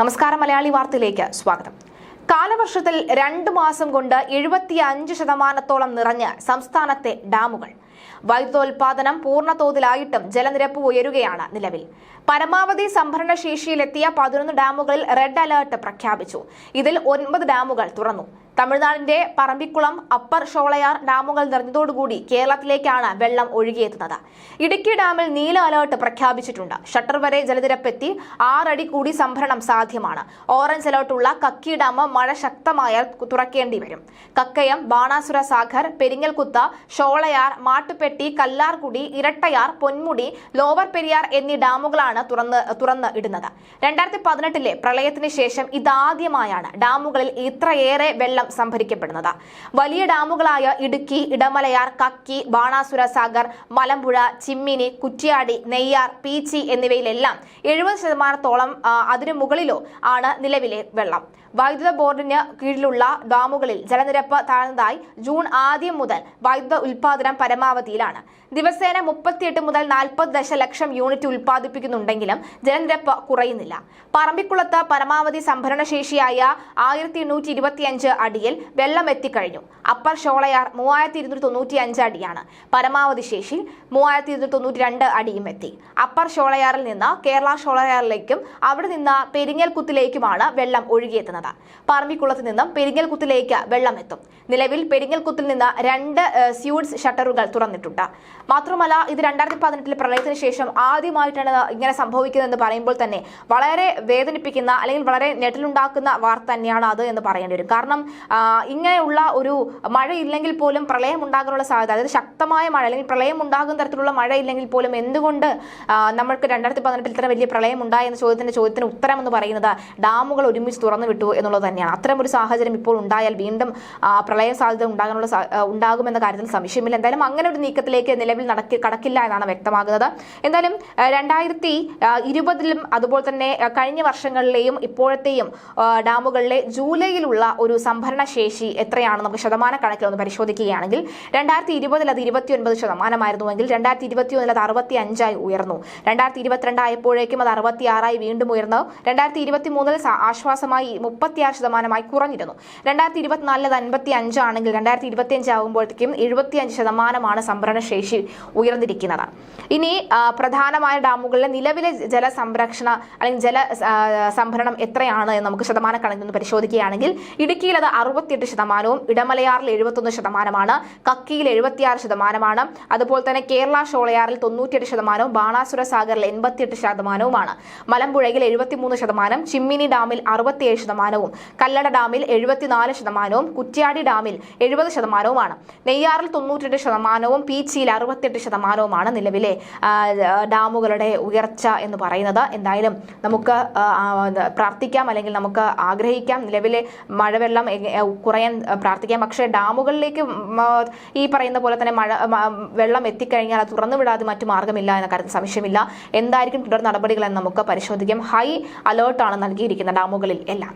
നമസ്കാരം മലയാളി വാർത്തയിലേക്ക് സ്വാഗതം. കാലവർഷത്തിൽ രണ്ട് മാസം കൊണ്ട് എഴുപത്തി അഞ്ച് ശതമാനത്തോളം നിറഞ്ഞ് സംസ്ഥാനത്തെ ഡാമുകൾ. വൈദ്യുതോൽപാദനം പൂർണതോതിലായിട്ടും ജലനിരപ്പ് ഉയരുകയാണ് നിലവിൽ. പരമാവധി സംഭരണ ശേഷിയിലെത്തിയ പതിനൊന്ന് ഡാമുകളിൽ റെഡ് അലേർട്ട് പ്രഖ്യാപിച്ചു. ഇതിൽ ഒൻപത് ഡാമുകൾ തുറന്നു. തമിഴ്നാടിന്റെ പറമ്പിക്കുളം അപ്പർ ഷോളയാർ ഡാമുകൾ നിറഞ്ഞതോടുകൂടി കേരളത്തിലേക്കാണ് വെള്ളം ഒഴുകിയെത്തുന്നത്. ഇടുക്കി ഡാമിൽ നീല അലേർട്ട് പ്രഖ്യാപിച്ചിട്ടുണ്ട്. ഷട്ടർ വരെ ജലനിരപ്പെത്തി ആറടി കൂടി സംഭരണം സാധ്യമാണ്. ഓറഞ്ച് അലേർട്ടുള്ള കക്കി ഡാം മഴ ശക്തമായാൽ തുറക്കേണ്ടി വരും. കക്കയം ബാണാസുര സാഗർ പെരിങ്ങൽകുത്ത ഷോളയാർ മാട്ടുപെട്ടി കല്ലാർകുടി ഇരട്ടയാർ പൊന്മുടി ലോവർ പെരിയാർ എന്നീ ഡാമുകളാണ് തുറന്ന് തുറന്ന് ഇടുന്നത്. രണ്ടായിരത്തി പതിനെട്ടിലെ പ്രളയത്തിന് ശേഷം ഇതാദ്യമായാണ് ഡാമുകളിൽ ഇത്രയേറെ വെള്ളം സംഭരിക്കപ്പെടുന്നത്. വലിയ ഡാമുകളായ ഇടുക്കി ഇടമലയാർ കക്കി ബാണാസുര സാഗർ മലമ്പുഴ ചിമ്മിനി കുറ്റ്യാടി നെയ്യാർ പീച്ചി എന്നിവയിലെല്ലാം എഴുപത് ശതമാനത്തോളം അതിനു മുകളിലോ ആണ് നിലവിലെ വെള്ളം. വൈദ്യുത ബോർഡിന് കീഴിലുള്ള ഡാമുകളിൽ ജലനിരപ്പ് താഴ്ന്നതായി ജൂൺ ആദ്യം മുതൽ വൈദ്യുത ഉൽപാദനം പരമാവധിയിലാണ്. ദിവസേന മുപ്പത്തിയെട്ട് മുതൽ നാൽപ്പത് ദശലക്ഷം യൂണിറ്റ് ഉൽപ്പാദിപ്പിക്കുന്നുണ്ടെങ്കിലും ജലനിരപ്പ് കുറയുന്നില്ല. പറമ്പിക്കുളത്ത് പരമാവധി സംഭരണശേഷിയായ ആയിരത്തി എണ്ണൂറ്റി ഇരുപത്തിയഞ്ച് അടിയിൽ വെള്ളം എത്തിക്കഴിഞ്ഞു. അപ്പർ ഷോളയാർ മൂവായിരത്തി ഇരുന്നൂറ്റി തൊണ്ണൂറ്റി അഞ്ച് അടിയാണ്. പരമാവധി ശേഷി മൂവായിരത്തി ഇരുന്നൂറ്റി തൊണ്ണൂറ്റി രണ്ട് അടിയും എത്തി. അപ്പർ ഷോളയാറിൽ നിന്ന് കേരള ഷോളയാറിലേക്കും അവിടെ നിന്ന് പെരിങ്ങൽകുത്തിലേക്കുമാണ് വെള്ളം ഒഴുകിയെത്തുന്നത്. പറമ്പിക്കുളത്ത് നിന്നും പെരിങ്ങൽകുത്തിലേക്ക് വെള്ളം എത്തും. നിലവിൽ പെരിങ്ങൽകുത്തിൽ നിന്ന് രണ്ട് സ്യൂഡ്സ് ഷട്ടറുകൾ തുറന്നിട്ടുണ്ട്. മാത്രമല്ല ഇത് രണ്ടായിരത്തി പതിനെട്ടിലെ പ്രളയത്തിന് ശേഷം ആദ്യമായിട്ടാണ് ഇങ്ങനെ സംഭവിക്കുന്നതെന്ന് പറയുമ്പോൾ തന്നെ വളരെ വേദനിപ്പിക്കുന്ന അല്ലെങ്കിൽ വളരെ ഞെട്ടലുണ്ടാക്കുന്ന വാർത്ത തന്നെയാണ് അത് എന്ന് പറയേണ്ടി വരും. കാരണം ഇങ്ങനെയുള്ള ഒരു മഴയില്ലെങ്കിൽ പോലും പ്രളയം ഉണ്ടാകാനുള്ള സാധ്യത അതായത് ശക്തമായ മഴ അല്ലെങ്കിൽ പ്രളയം ഉണ്ടാകുന്ന തരത്തിലുള്ള മഴ ഇല്ലെങ്കിൽ പോലും എന്തുകൊണ്ട് നമ്മൾക്ക് രണ്ടായിരത്തി പതിനെട്ടിൽ ഇത്ര വലിയ പ്രളയം ഉണ്ടായി എന്ന ചോദ്യത്തിന്റെ ചോദ്യത്തിന് ഉത്തരം എന്ന് പറയുന്നത് ഡാമുകൾ ഒരുമിച്ച് തുറന്നു വിട്ടു എന്നുള്ളത് തന്നെയാണ്. അത്തരം ഒരു സാഹചര്യം ഇപ്പോൾ ഉണ്ടായാൽ വീണ്ടും പ്രളയ സാധ്യത ഉണ്ടാകാനുള്ള ഉണ്ടാകുമെന്ന കാര്യത്തിൽ സംശയമില്ല. എന്തായാലും അങ്ങനെ ഒരു നീക്കത്തിലേക്ക് നിലവിൽ നടക്കി കടക്കില്ല എന്നാണ് വ്യക്തമാകുന്നത്. എന്തായാലും രണ്ടായിരത്തി ഇരുപതിലും അതുപോലെ തന്നെ കഴിഞ്ഞ വർഷങ്ങളിലെയും ഇപ്പോഴത്തെയും ഡാമുകളിലെ ജൂലൈയിലുള്ള ഒരു സംഭരണ ശേഷി എത്രയാണ് നമുക്ക് ശതമാന കണക്കിൽ ഒന്ന് പരിശോധിക്കുകയാണെങ്കിൽ രണ്ടായിരത്തി ഇരുപതിൽ അത് ഇരുപത്തിയൊൻപത് ശതമാനമായിരുന്നുവെങ്കിൽ രണ്ടായിരത്തി ഇരുപത്തിയൊന്നിൽ അത് അറുപത്തി അഞ്ചായി ഉയർന്നു. രണ്ടായിരത്തി ഇരുപത്തിരണ്ട് ആയപ്പോഴേക്കും അത് അറുപത്തി ആറായി വീണ്ടും ഉയർന്നു. രണ്ടായിരത്തി ഇരുപത്തി മൂന്നിൽ ആശ്വാസമായി മുപ്പത്തിയാറ് ശതമാനമായി കുറഞ്ഞിരുന്നു. രണ്ടായിരത്തി ഇരുപത്തിനാലിൽ അത് അൻപത്തി അഞ്ചാണെങ്കിൽ രണ്ടായിരത്തി ഇരുപത്തി അഞ്ച് ആകുമ്പോഴത്തേക്കും എഴുപത്തിയഞ്ച് ശതമാനമാണ് സംഭരണ ശേഷി ഉയർന്നിരിക്കുന്നത്. ഇനി പ്രധാനമായ ഡാമുകളിലെ നിലവിലെ ജല സംരക്ഷണ അല്ലെങ്കിൽ ജല സംഭരണം എത്രയാണ് എന്ന് നമുക്ക് ശതമാന കണക്കിൽ നിന്ന് പരിശോധിക്കുകയാണെങ്കിൽ ഇടുക്കിയിൽ അത് അറുപത്തിയെട്ട് ശതമാനവും ഇടമലയാറിൽ എഴുപത്തൊന്ന് ശതമാനമാണ് കക്കിയിൽ എഴുപത്തിയാറ് ശതമാനമാണ് അതുപോലെ തന്നെ കേരള ഷോളയാറിൽ തൊണ്ണൂറ്റിയെട്ട് ശതമാനവും ബാണാസുര സാഗറിൽ എൺപത്തിയെട്ട് ശതമാനവുമാണ് മലമ്പുഴയിൽ എഴുപത്തിമൂന്ന് ശതമാനം ചിമ്മിനി ഡാമിൽ അറുപത്തിയേഴ് ശതമാനവും. കല്ലട ഡാമിൽ എഴുപത്തിനാല് ശതമാനവും കുറ്റ്യാടി ഡാമിൽ എഴുപത് ശതമാനവുമാണ്. നെയ്യാറിൽ തൊണ്ണൂറ്റെട്ട് ശതമാനവും പീച്ചിയിൽ അറുപത്തെട്ട് ശതമാനവുമാണ് നിലവിലെ ഡാമുകളുടെ ഉയർച്ച എന്ന് പറയുന്നത്. എന്തായാലും നമുക്ക് പ്രാർത്ഥിക്കാം അല്ലെങ്കിൽ നമുക്ക് ആഗ്രഹിക്കാം. നിലവിലെ മഴവെള്ളം കുറയാൻ പ്രാർത്ഥിക്കാം. പക്ഷേ ഡാമുകളിലേക്ക് ഈ പറയുന്ന പോലെ തന്നെ മഴ വെള്ളം എത്തിക്കഴിഞ്ഞാൽ അത് തുറന്നു വിടാതെ മറ്റു മാർഗമില്ല എന്ന കാര്യത്തിൽ സംശയമില്ല. എന്തായിരിക്കും തുടർ നടപടികൾ എന്ന് നമുക്ക് പരിശോധിക്കാം. ഹൈ അലേർട്ടാണ് നൽകിയിരിക്കുന്നത് ഡാമുകളിൽ എല്ലാം.